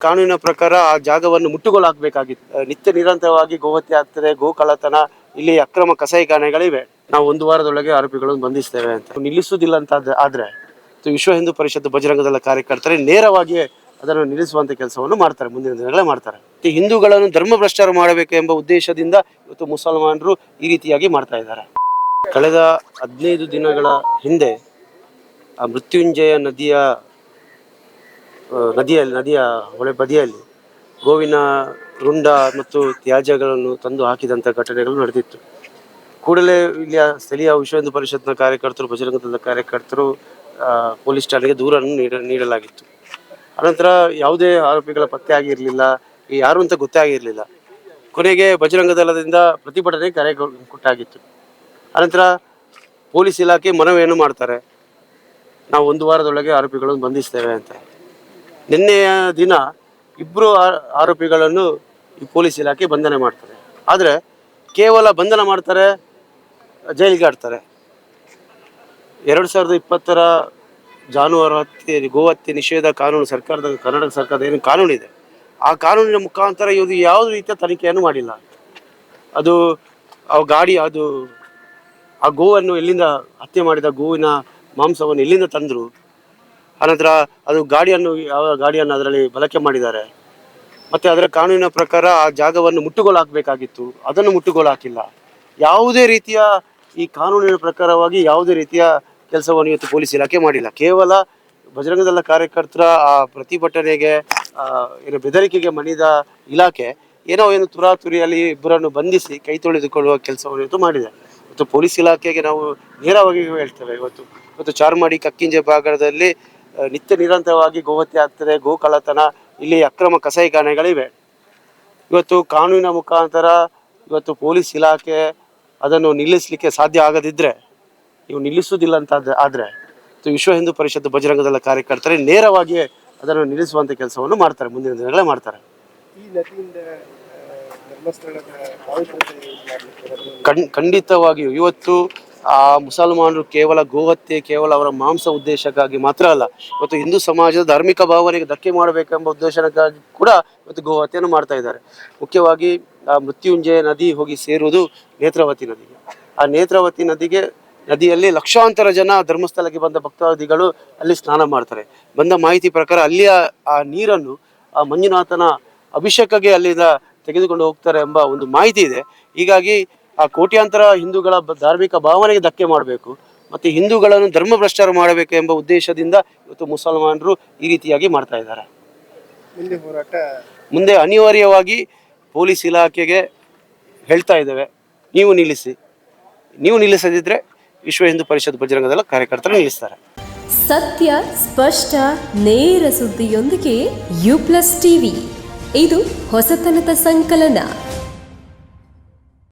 ಕಾನೂನಿನ ಪ್ರಕಾರ ಆ ಜಾಗವನ್ನು ಮುಟ್ಟುಗೋಲು ಹಾಕಬೇಕಾಗಿತ್ತು ನಿತ್ಯ ನಿರಂತರವಾಗಿ ಗೋಹತ್ಯೆ ಆಗ್ತದೆ ಗೋಕಳ್ಳತನ, ಇಲ್ಲಿ ಅಕ್ರಮ ಕಸಾಯಿಖಾನೆಗಳಿವೆ ನಾವು ಒಂದು ವಾರದೊಳಗೆ ಆರೋಪಿಗಳನ್ನು ಬಂಧಿಸ್ತೇವೆ ಅಂತ. ನಿಲ್ಲಿಸುವುದಿಲ್ಲ ಅಂತ ಆದ್ರೆ- ವಿಶ್ವ ಹಿಂದೂ ಪರಿಷತ್ ಬಜರಂಗದಳ ಕಾರ್ಯಕರ್ತರೆ ನೇರವಾಗಿ ಅದನ್ನು ನಿಲ್ಲಿಸುವಂತ ಕೆಲಸವನ್ನು ಮಾಡ್ತಾರೆ. ಮುಂದಿನ ದಿನಗಳೇ ಮಾಡ್ತಾರೆ. ಹಿಂದೂಗಳನ್ನು ಧರ್ಮ ಭ್ರಷ್ಟಾರ ಮಾಡಬೇಕು ಎಂಬ ಉದ್ದೇಶದಿಂದ ಇವತ್ತು ಮುಸಲ್ಮಾನರು ಈ ರೀತಿಯಾಗಿ ಮಾಡ್ತಾ ಇದ್ದಾರೆ. ಕಳೆದ ಹದಿನೈದು ದಿನಗಳ ಹಿಂದೆ ಆ ಮೃತ್ಯುಂಜಯ ನದಿಯ ನದಿಯಲ್ಲಿ, ನದಿಯ ಹೊಳೆ ಬದಿಯಲ್ಲಿ ಗೋವಿನ, ರುಂಡ ಮತ್ತು ತ್ಯಾಜ್ಯಗಳನ್ನು ತಂದು ಹಾಕಿದಂಥ ಘಟನೆಗಳು ನಡೆದಿತ್ತು. ಕೂಡಲೇ ಇಲ್ಲಿಯ ಸ್ಥಳೀಯ ವಿಶ್ವ ಹಿಂದೂ ಪರಿಷತ್ನ ಕಾರ್ಯಕರ್ತರು ಬಜರಂಗ ದಳದ ಕಾರ್ಯಕರ್ತರು ಪೊಲೀಸ್ ಠಾಣೆಗೆ ದೂರನ್ನು ನೀಡ, ನೀಡಲಾಗಿತ್ತು. ಅನಂತರ ಯಾವುದೇ ಆರೋಪಿಗಳ ಪತ್ತೆ ಆಗಿರಲಿಲ್ಲ, ಯಾರು ಅಂತ ಗೊತ್ತೇ ಆಗಿರಲಿಲ್ಲ. ಕೊನೆಗೆ ಬಜರಂಗ ದಳದಿಂದ ಪ್ರತಿಭಟನೆ ಕರೆ ಕೊಟ್ಟಾಗಿತ್ತು ಅನಂತರ ಪೊಲೀಸ್ ಇಲಾಖೆ ಮನವಿಯನ್ನು ಮಾಡ್ತಾರೆ. ನಾವು ಒಂದು ವಾರದೊಳಗೆ ಆರೋಪಿಗಳನ್ನು ಬಂಧಿಸ್ತೇವೆ ಅಂತ. ನಿನ್ನೆಯ ದಿನ ಇಬ್ಬರು ಆರೋಪಿಗಳನ್ನು ಈ ಪೊಲೀಸ್ ಇಲಾಖೆ ಬಂಧನ ಮಾಡ್ತಾರೆ ಆದರೆ ಕೇವಲ ಬಂಧನ ಮಾಡ್ತಾರೆ, ಜೈಲಿಗೆ ಆಡ್ತಾರೆ. ಎರಡು ಸಾವಿರದ ಇಪ್ಪತ್ತರ ಜಾನುವಾರು ಹತ್ಯೆ ಗೋಹತ್ಯೆ ನಿಷೇಧ ಕಾನೂನು ಸರ್ಕಾರದ, ಕರ್ನಾಟಕ ಸರ್ಕಾರದ ಏನು ಕಾನೂನಿದೆ ಆ ಕಾನೂನಿನ ಮುಖಾಂತರ ಇದು ಯಾವುದೇ ರೀತಿಯ ತನಿಖೆಯನ್ನು ಮಾಡಿಲ್ಲ. ಅದು ಆ ಗಾಡಿ, ಅದು ಆ ಗೋವನ್ನು ಎಲ್ಲಿಂದ ಹತ್ಯೆ ಮಾಡಿದ ಗೋವಿನ ಮಾಂಸವನ್ನು ಎಲ್ಲಿಂದ ತಂದರು? ಅನಂತರ ಅದು ಗಾಡಿಯನ್ನು, ಯಾವ ಗಾಡಿಯನ್ನು ಅದರಲ್ಲಿ ಬಳಕೆ ಮಾಡಿದ್ದಾರೆ. ಮತ್ತೆ ಅದರ ಕಾನೂನಿನ ಪ್ರಕಾರ ಆ ಜಾಗವನ್ನು ಮುಟ್ಟುಗೋಲು ಹಾಕಬೇಕಾಗಿತ್ತು ಅದನ್ನು ಮುಟ್ಟುಗೋಲು ಹಾಕಿಲ್ಲ ಯಾವುದೇ ರೀತಿಯ ಈ ಕಾನೂನಿನ ಪ್ರಕಾರವಾಗಿ ಯಾವುದೇ ರೀತಿಯ ಕೆಲಸವನ್ನು ಇವತ್ತು ಪೊಲೀಸ್ ಇಲಾಖೆ ಮಾಡಿಲ್ಲ. ಕೇವಲ ಬಜರಂಗದಳ ಕಾರ್ಯಕರ್ತರ ಆ ಪ್ರತಿಭಟನೆಗೆ ಏನು ಬೆದರಿಕೆಗೆ ಮಣಿದ ಇಲಾಖೆ ಏನೋ ಏನು ತುರಾತುರಿಯಲ್ಲಿ ಇಬ್ಬರನ್ನು ಬಂಧಿಸಿ ಕೈ ತೊಳೆದುಕೊಳ್ಳುವ ಕೆಲಸವನ್ನು ಇವತ್ತು ಮಾಡಿದೆ. ಮತ್ತು ಪೊಲೀಸ್ ಇಲಾಖೆಗೆ ನಾವು ನೇರವಾಗಿ ಹೇಳ್ತೇವೆ. ಇವತ್ತು ಇವತ್ತು ಚಾರ್ಮಾಡಿ ಕಕ್ಕಿಂಜೆ ಭಾಗದಲ್ಲಿ ನಿತ್ಯ ನಿರಂತರವಾಗಿ ಗೋಹತ್ಯೆ ಆಗ್ತದೆ ಗೋಕಳ್ಳತನ ಇಲ್ಲಿ ಅಕ್ರಮ ಕಸಾಯಿಖಾನೆಗಳಿವೆ ಇವತ್ತು ಕಾನೂನಿನ ಮುಖಾಂತರ ಇವತ್ತು ಪೊಲೀಸ್ ಇಲಾಖೆ ಅದನ್ನು ನಿಲ್ಲಿಸಲಿಕ್ಕೆ ಸಾಧ್ಯ ಆಗದಿದ್ದರೆ ಇವು ನಿಲ್ಲಿಸುವುದಿಲ್ಲ ಅಂತ ಆದರೆ ವಿಶ್ವ ಹಿಂದೂ ಪರಿಷತ್ ಬಜರಂಗದಳ ಕಾರ್ಯಕರ್ತರೆ ನೇರವಾಗಿ ಅದನ್ನು ನಿಲ್ಲಿಸುವಂತ ಕೆಲಸವನ್ನು ಮಾಡ್ತಾರೆ ಮುಂದಿನ ದಿನಗಳೇ ಮಾಡ್ತಾರೆ. ಖಂಡಿತವಾಗಿಯೂ ಇವತ್ತು ಆ ಮುಸಲ್ಮಾನರು ಕೇವಲ ಗೋಹತ್ಯೆ, ಕೇವಲ ಅವರ ಮಾಂಸ ಉದ್ದೇಶಕ್ಕಾಗಿ ಮಾತ್ರ ಅಲ್ಲ, ಇವತ್ತು ಹಿಂದೂ ಸಮಾಜದ ಧಾರ್ಮಿಕ ಭಾವನೆಗೆ ಧಕ್ಕೆ ಮಾಡಬೇಕೆಂಬ ಉದ್ದೇಶಕ್ಕಾಗಿ ಕೂಡ ಇವತ್ತು ಗೋಹತ್ಯೆಯನ್ನು ಮಾಡ್ತಾ ಇದ್ದಾರೆ. ಮುಖ್ಯವಾಗಿ ಆ ಮೃತ್ಯುಂಜಯ ನದಿ ಹೋಗಿ ಸೇರುವುದು ನೇತ್ರಾವತಿ ನದಿಗೆ. ಆ ನೇತ್ರಾವತಿ ನದಿಗೆ, ನದಿಯಲ್ಲಿ ಲಕ್ಷಾಂತರ ಜನ ಧರ್ಮಸ್ಥಳಕ್ಕೆ ಬಂದ ಭಕ್ತಾದಿಗಳು ಅಲ್ಲಿ ಸ್ನಾನ ಮಾಡ್ತಾರೆ. ಬಂದ ಮಾಹಿತಿ ಪ್ರಕಾರ ಅಲ್ಲಿಯ ಆ ನೀರನ್ನು ಆ ಮಂಜುನಾಥನ ಅಭಿಷೇಕಕ್ಕೆ ಅಲ್ಲಿಂದ ತೆಗೆದುಕೊಂಡು ಹೋಗ್ತಾರೆ ಎಂಬ ಒಂದು ಮಾಹಿತಿ ಇದೆ. ಹೀಗಾಗಿ ಆ ಕೋಟ್ಯಾಂತರ ಹಿಂದೂಗಳ ಧಾರ್ಮಿಕ ಭಾವನೆಗೆ ಧಕ್ಕೆ ಮಾಡಬೇಕು ಮತ್ತು ಹಿಂದೂಗಳನ್ನು ಧರ್ಮ ಭ್ರಷ್ಟಾರ ಮಾಡಬೇಕು ಎಂಬ ಉದ್ದೇಶದಿಂದ ಇವತ್ತು ಮುಸಲ್ಮಾನರು ಈ ರೀತಿಯಾಗಿ ಮಾಡ್ತಾ ಇದ್ದಾರೆ. ಮುಂದೆ ಮುಂದೆ ಅನಿವಾರ್ಯವಾಗಿ ಪೊಲೀಸ್ ಇಲಾಖೆಗೆ ಹೇಳ್ತಾ ಇದ್ದೇವೆ ನೀವು ನಿಲ್ಲಿಸಿ. ನೀವು ನಿಲ್ಲಿಸದಿದ್ರೆ ವಿಶ್ವ ಹಿಂದೂ ಪರಿಷತ್ ಬಜರಂಗದಲ್ಲ ಕಾರ್ಯಕರ್ತರು ನಿಲ್ಲಿಸ್ತಾರೆ. ಸತ್ಯ ಸ್ಪಷ್ಟ ನೇರ ಸುದ್ದಿಯೊಂದಿಗೆ ಯು ಪ್ಲಸ್ ಟಿವಿ. ಇದು ಹೊಸತನದ ಸಂಕಲನ.